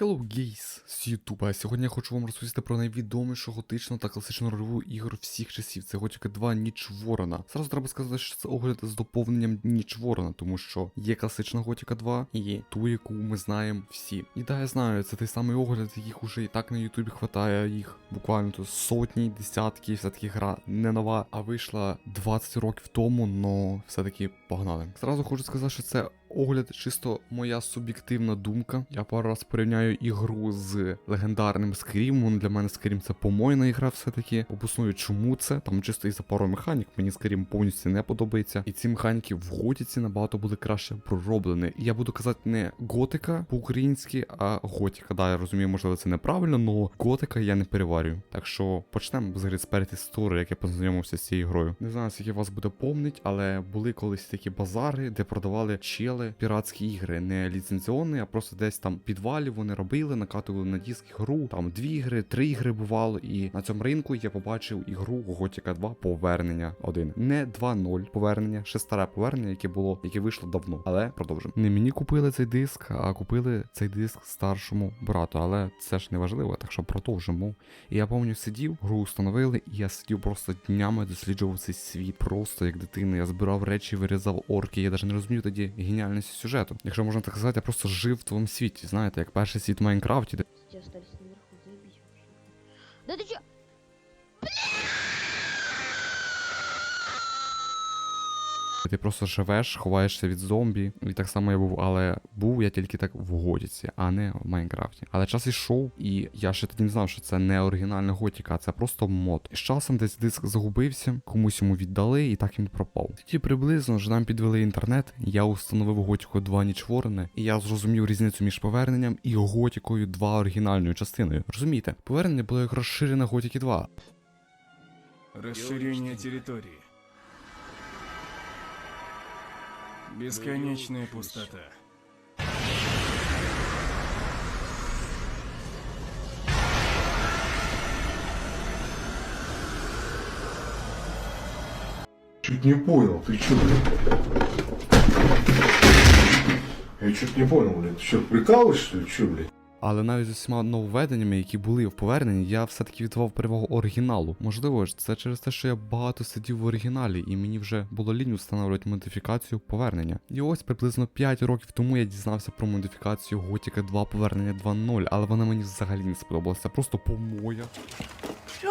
Hello Gays з Ютуба. Сьогодні я хочу вам розповісти про найвідомішу готичну та класичну рольову ігру всіх часів. Це Готіка 2 Ніч Ворона. Зразу треба сказати, що це огляд з доповненням Ніч Ворона, тому що є класична Готіка 2 і ту, яку ми знаємо всі. І да, я знаю, це той самий огляд, яких уже і так на Ютубі хватає їх буквально то сотні, десятки, все-таки гра не нова, а вийшла 20 років тому, но все-таки погнали. Зразу хочу сказати, що це огляд чисто моя суб'єктивна думка. Я пару раз порівняю ігру з легендарним Скрімом. Для мене Скрім це помойна ігра все-таки. Обосную, чому це. Там чисто із-за пару механік. Мені Скрім повністю не подобається. І ці механіки в Готіці набагато були краще пророблені. І я буду казати не готика по-українськи, а готіка. Да, я розумію, можливо, це неправильно, але готика я не переварюю. Так що почнемо взагалі з передісторії, як я познайомився з цією грою. Не знаю, скільки вас буде помнить, але були колись такі базари, де продавали чели піратські ігри, не ліцензіонні, а просто десь там підвалі вони робили, накатували на диск гру. Там дві ігри, три ігри бувало. І на цьому ринку я побачив ігру Готіка 2 повернення 1. Не 2.0 повернення, ще старе повернення, яке було, яке вийшло давно. Але продовжимо. Не мені купили цей диск, а купили цей диск старшому брату. Але це ж не важливо, так що продовжимо. І я пам'ятаю, сидів, гру установили, і я сидів просто днями, досліджував цей світ, просто як дитина. Я збирав речі, вирізав орки. Я навіть не розумію тоді геніальності сюжету. Якщо можна так сказати, я просто жив в твоєму світі, знаєте, як перший світ в Майнкрафті. Да ти чё? Ти просто живеш, ховаєшся від зомбі. І так само я був, але був я тільки так в Готіці, а не в Майнкрафті. Але час ішов, і я ще тоді не знав, що це не оригінальна готіка, а це просто мод. І з часом десь диск загубився, комусь йому віддали, і так він пропав. Тоді приблизно ж нам підвели інтернет. Я установив готіку 2 ніч ворони, і я зрозумів різницю між поверненням і готікою 2 оригінальною частиною. Розумієте, повернення було як розширена готіки 2. Расширение территории. Бесконечная пустота. Чуть не понял, ты чё, блин? Я чуть не понял, блин. Ты что, прикалываешься, что ли? Чё, блин? Але навіть з усіма нововведеннями, які були в поверненні, я все-таки віддавав перевагу оригіналу. Можливо ж, це через те, що я багато сидів в оригіналі, і мені вже було лінь встановлювати модифікацію повернення. І ось приблизно 5 років тому я дізнався про модифікацію Готіка 2 повернення 2.0, але вона мені взагалі не сподобалася. Просто помоя. Це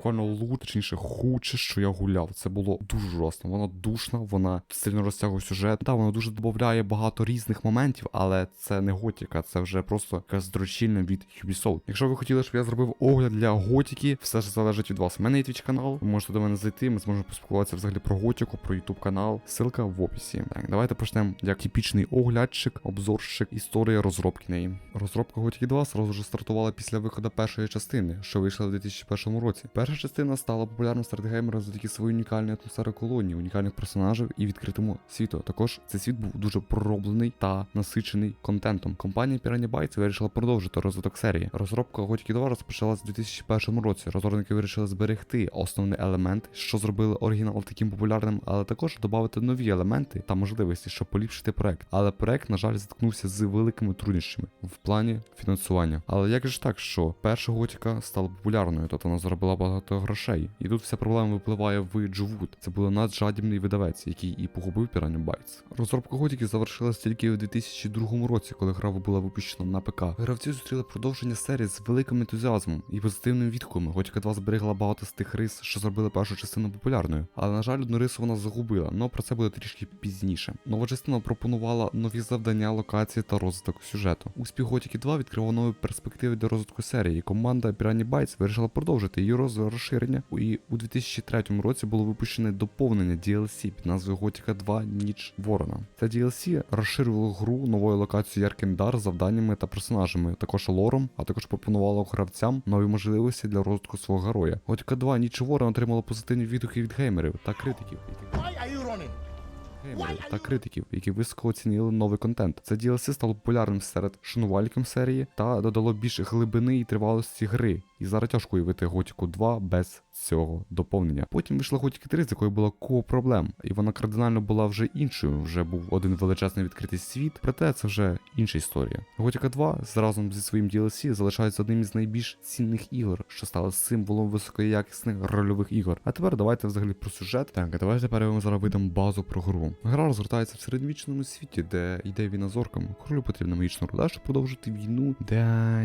буквально лут, точніше, худше, що я гуляв. Це було дуже жорстко. Вона душна, вона сильно розтягує сюжет. Так, вона дуже додає багато різних моментів, але це не готіка, це вже просто якась дрочільна від Ubisoft. Якщо ви хотіли, щоб я зробив огляд для готіки, все ж залежить від вас. У мене є твіч канал, ви можете до мене зайти, ми зможемо поспілкуватися взагалі про готіку, про ютуб канал. Ссылка в описі. Так, давайте почнемо як типічний оглядчик, обзорщик, історія розробки неї. Розробка Готіки 2 сразу ж стартувала після виходу першої частини, що вийшла в 2001 році. Перша частина стала популярною серед геймерів завдяки своїй унікальній атмосфері колонії, унікальних персонажів і відкритому світу. Також цей світ був дуже пророблений та насичений контентом. Компанія Piranha Bytes вирішила продовжити розвиток серії. Розробка Готіки 2 розпочалась у 2001 році. Розробники вирішили зберегти основний елемент, що зробили оригінал таким популярним, але також додати нові елементи та можливості, щоб поліпшити проект. Але проект, на жаль, зіткнувся з великими труднощами в плані фінансування. Але як же так, що перша готіка стала популярною, тобто вона заробила багато грошей. І тут вся проблема випливає в Джовуд. Це був наджадібний видавець, який і погубив Piranha Bytes. Розробка готіки завершилась тільки у 2002 році, коли гра була випущена на ПК. Гравці зустріли продовження серії з великим ентузіазмом і позитивними відгуками. Готіка 2 зберегла багато з тих рис, що зробили першу частину популярною. Але на жаль, одну рису вона загубила, але про це буде трішки пізніше. Нова частина пропонувала нові завдання, локації та розвиток сюжету. Успіх Готіки 2 відкривав нові перспективи для розвитку серії. і Команда Piranha Bytes вирішила продовжити її роз- розширення. І у 2003 році було випущене доповнення DLC під назвою Готіка 2 Ніч Ворона. Це DLC розширювало гру новою локацією Яркендар, завданнями та персонажами, також лором, а також пропонувало гравцям нові можливості для розвитку свого героя. Готіка 2 Ніч Ворона отримала позитивні відгуки від геймерів та критиків. Геймерів та критиків, які високо оцінили новий контент. Це DLC стало популярним серед шанувальників серії та додало більш глибини і тривалості гри. І зараз тяжко уявити Готіку 2 без цього доповнення. Потім вийшла Готіка 3, з якою була купа проблем, і вона кардинально була вже іншою. Вже був один величезний відкритий світ, проте це вже інша історія. Готіка 2 з разом зі своїм DLC залишається одним із найбільш цінних ігор, що стало символом високоякісних рольових ігор. А тепер давайте взагалі про сюжет. Так, а тепер я зараз видам базу про гру. Гра розгортається в середньовічному світі, де йде війна з орками. Королю потрібна магічна руда, щоб продовжити війну, де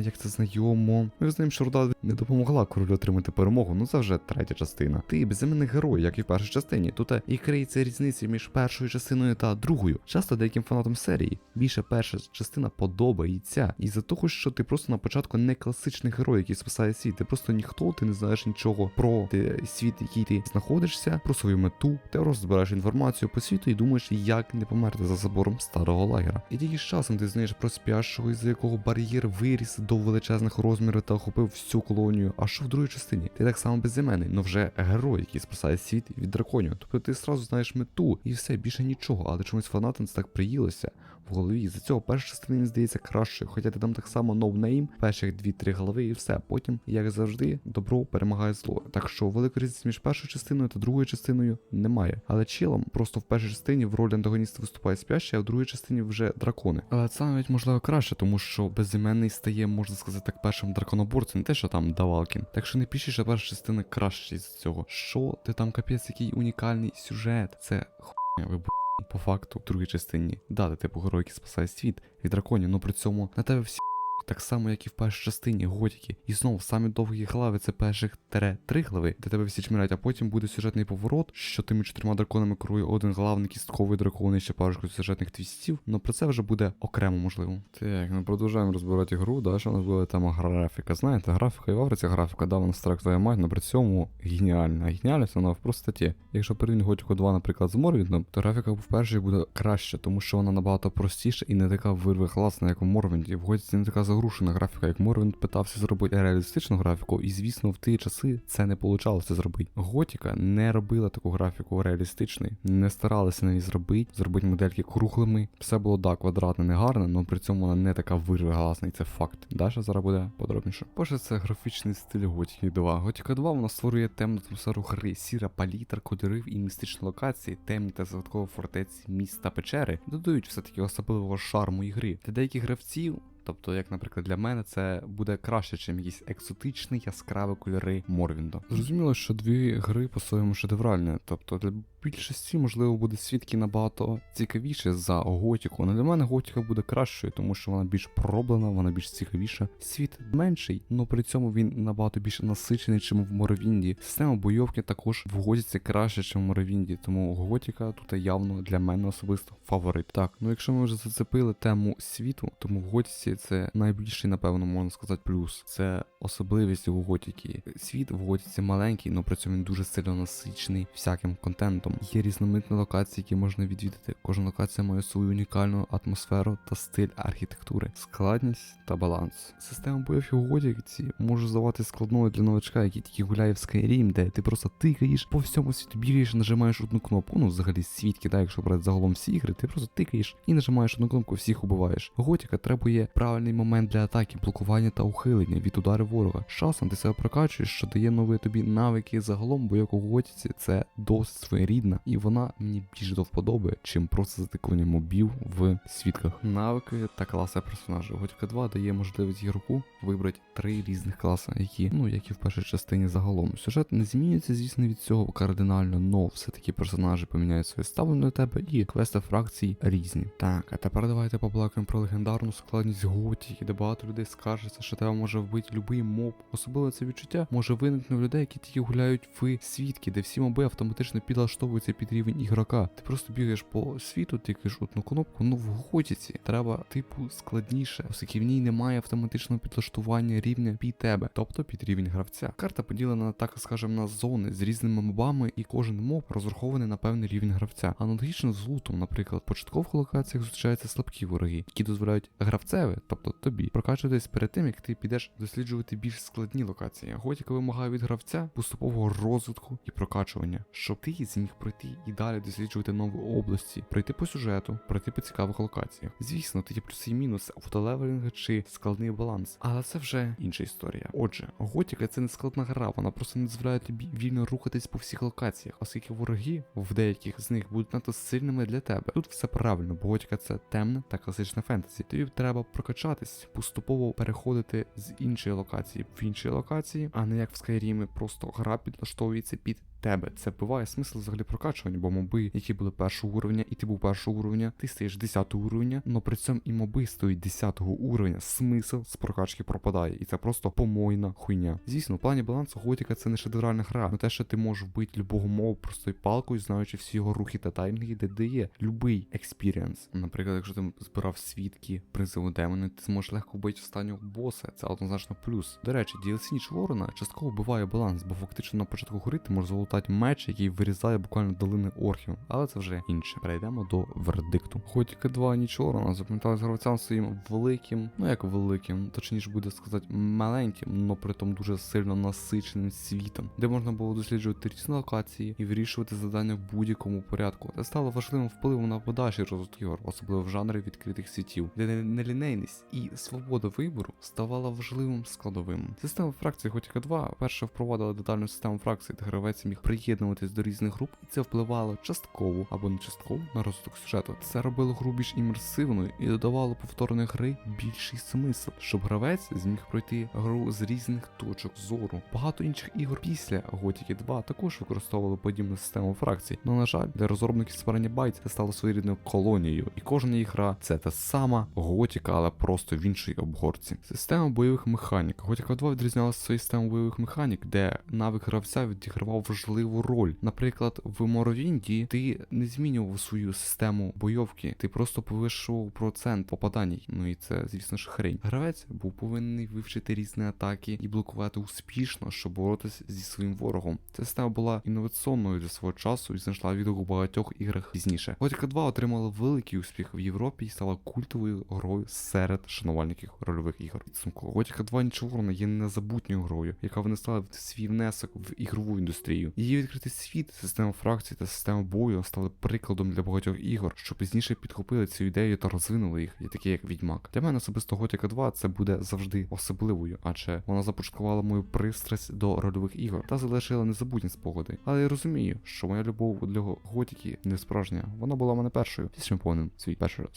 як це знайомо. Ми знаємо, що руда не допомогла королю отримати перемогу. Ну це вже третя частина. Ти безіменний герой, як і в першій частині. Тут і криється різниця між першою частиною та другою. Часто деяким фанатам серії більше перша частина подобається. І за того, що ти просто на початку не класичний герой, який спасає світ. Ти просто ніхто, ти не знаєш нічого про ти, світ, який ти знаходишся, про свою мету. Ти просто збираєш інформацію по світу і думаєш, як не померти за забором старого лагера. І тільки з часом ти знаєш про спящого, із якого бар'єр виріс до величезних розмірів та охопив всю колонію. А що в другій частині? Ти так само безіменний, но вже герой, який спасає світ від драконів. Тобто ти сразу знаєш мету і все більше нічого, але чомусь фанатам це так приїлося в голові. За цього перша частина мені здається кращою, хоча ти там так само ноунейм, перших дві-три голови і все. Потім, як завжди, добро перемагає зло. Так що великої різниці між першою частиною та другою частиною немає. Але чилом просто в першій частині в ролі антагоніста виступає спящий, а в другій частині вже дракони. Але це навіть можливо краще, тому що безіменний стає, можна сказати, так першим драконоборцем, не те, що там Давалкін. Так що не що перша частина краще з цього. Що ти там капець, який унікальний сюжет? Це хуйня, ви б. По факту, в другій частині, да, ти типу герой, який спасає світ від драконів, але при цьому на тебе всі так само, як і в першій частині готіки. І знову самі довгі глави це перших тере три глави, де тебе всі чмирять, а потім буде сюжетний поворот, що тими чотирма драконами керує один главний кістковий дракон і ще парочку сюжетних твістів. Ну про це вже буде окремо можливо. Так, ну продовжуємо розбирати гру. Да, що у нас буде тема графіка. Знаєте, графіка і в Африці графіка, да, вона стара твоя мать, але при цьому геніальна. Геніальність вона в простоті. Якщо порівняти Готіку 2, наприклад, з Морвіндом, то графіка в першій буде краще, тому що вона набагато простіша і не така вирвигласна, як у Морвінді. В Готіці не така загрушена графіка, як Морвінд питався зробити реалістичну графіку, і звісно, в ті часи це не вийшло зробити. Готіка не робила таку графіку реалістичною, не старалася ній зробити, зробити модельки круглими. Все було да, квадратне, не гарне, але при цьому вона не така вирвигласна, і це факт. Далі зараз буде подробніше. Перше, це графічний стиль Готіки 2. Готіка 2 вона створює темну атмосферу гри, сіра палітра, кольорів і містичні локації, темні та загадкові фортеці, міст та печери, додають все-таки особливого шарму ігри. Для деяких гравців. Тобто, як, наприклад, для мене це буде краще, ніж якісь екзотичні яскраві кольори Морвінда. Зрозуміло, що дві гри по-своєму шедевральні. Тобто для більшості, можливо, буде свідки набагато цікавіше за готіку. Але для мене готіка буде кращою, тому що вона більш проблена, вона більш цікавіша. Світ менший, але при цьому він набагато більш насичений, чим в Моровінді. Система бойовки також в готіці краще, ніж в Моровінді. Тому готіка тут явно для мене особисто фаворит. Так, ну якщо ми вже зацепили тему світу, тому в готіці це найбільший, напевно, можна сказати, плюс. Це особливість у готіки. Світ в готіці маленький, але при цьому він дуже сильно насичений всяким контентом. Є різноманітні локації, які можна відвідати. Кожна локація має свою унікальну атмосферу та стиль архітектури, складність та баланс. Система бойовки у готіці може здавати складною для новачка, який тільки гуляє в Skyrim, де ти просто тикаєш по всьому світу, бігаєш, нажимаєш одну кнопку. Ну, взагалі свідки, да, якщо брати загалом всі ігри, ти просто тикаєш і нажимаєш одну кнопку, всіх убиваєш. Готіка требує правильний момент для атаки, блокування та ухилення від ударів ворога. Часом ти себе прокачуєш, що дає нові тобі навики. Загалом бойовка у готіці це досить своєрідна, і вона мені більше до вподоби, чим просто затикування мобів в свідках. Навики та класи персонажа. Готіка 2 дає можливість ігроку вибрати три різних класи, які, ну як і в першій частині загалом. Сюжет не змінюється, звісно, від цього кардинально, но все-таки персонажі поміняють своє ставлення до тебе, і квести фракцій різні. Так, а тепер давайте поплакаємо про легендарну складність готіки, де багато людей скаржаться, що тебе може вбити любий моб. Особливо це відчуття може виникнути у людей, які тільки гуляють в свідки, де всі моби автоматично підлаштовуються під рівень ігрока. Ти просто бігаєш по світу, тикаєш одну кнопку, ну в готіці треба, типу, складніше, оскільки в ній немає автоматичного підлаштування рівня під тебе, тобто під рівень гравця. Карта поділена, так скажемо, на зони з різними мобами, і кожен моб розрахований на певний рівень гравця. Аналогічно з лутом, наприклад, в початкових локаціях зустрічаються слабкі вороги, які дозволяють гравцеві, тобто тобі, прокачуватись перед тим, як ти підеш досліджувати більш складні локації. Готіка вимагає від гравця поступового розвитку і прокачування, щоб ти зміг пройти і далі досліджувати нові області, пройти по сюжету, пройти по цікавих локаціях. Звісно, тут є плюси і мінуси, автолевелінг чи складний баланс, але це вже інша історія. Отже, готіка це не складна гра, вона просто не дозволяє тобі вільно рухатись по всіх локаціях, оскільки вороги в деяких з них будуть надто сильними для тебе. Тут все правильно, бо готіка це темне та класичне фентезі. Тобі треба прокачатись, поступово переходити з іншої локації в інші локації, а не як в Скайрімі, просто гра підлаштовується під тебе. Це вбиває смисл взагалі прокачування, бо моби, які були першого уровня, і ти був першого уровня, ти стаєш 10 уровня, але при цьому і моби стоять 10 уровня. Смисл з прокачки пропадає, і це просто помойна хуйня. Звісно, в плані балансу готіка це не шедевральна гра, але те, що ти можеш вбити любого мову простою палкою, знаючи всі його рухи та таймінги, де дає любий експіріенс. Наприклад, якщо ти збирав свідки призову демони, ти зможеш легко вбити останнього боса. Це однозначно плюс. До речі, DLC Ніч Ворона частково вбиває баланс, бо фактично на початку гри ти можеш залутати меч, який вирізає буквально долини орхів. Але це вже інше. Перейдемо до вердикту. Хотіка 2 Ніч Ворона запам'яталась гравцям своїм великим, ну як великим, точніше буде сказати, маленьким, но при тому дуже сильно насиченим світом, де можна було досліджувати різні локації і вирішувати завдання в будь-якому порядку. Це стало важливим впливом на подальший розвиток ігор, особливо в жанрі відкритих світів, де не- нелінейність і свобода вибору ставала важливим складовим. Система фракцій Готіка 2 перше впровадила детальну систему фракцій, де гравець міг приєднуватись до різних груп, і це впливало частково або не частково на розвиток сюжету. Це робило гру більш імерсивною і додавало повторної гри більший смисл, щоб гравець зміг пройти гру з різних точок зору. Багато інших ігор після Готіки 2 також використовували подібну систему фракцій. Але на жаль, для розробників створення байт це стало своєрідною колонією, і кожна їх гра це та сама Готіка, але просто в іншій обгорці. Система бойових механік. Готіка 2 відрізнялася своєю системою бойових механік, де навик гравця відігравав важливу роль. Наприклад, в Моровінді ти не змінював свою систему бойовки, ти просто повищував процент попадань. Ну і це, звісно ж, хрень. Гравець був повинен вивчити різні атаки і блокувати успішно, щоб боротися зі своїм ворогом. Ця система була інноваційною для свого часу і знайшла відгук у багатьох іграх пізніше. Готіка 2 отримала великий успіх в Європі і стала культовою грою серед шанувальників рольових ігор. Підсумку Готіка 2 Нічворона є незабутньою грою, яка внесла свій внесок в ігрову індустрію. Її відкритий світ, система фракцій та система бою стали прикладом для багатьох ігор, що пізніше підхопили цю ідею та розвинули їх, є такі як Відьмак. Для мене особисто Готіка 2 це буде завжди особливою, адже вона започаткувала мою пристрасть до рольових ігор та залишила незабутні спогади. Але я розумію, що моя любов для готіки не справжня. Вона була в мене першою, після повним свій перший раз.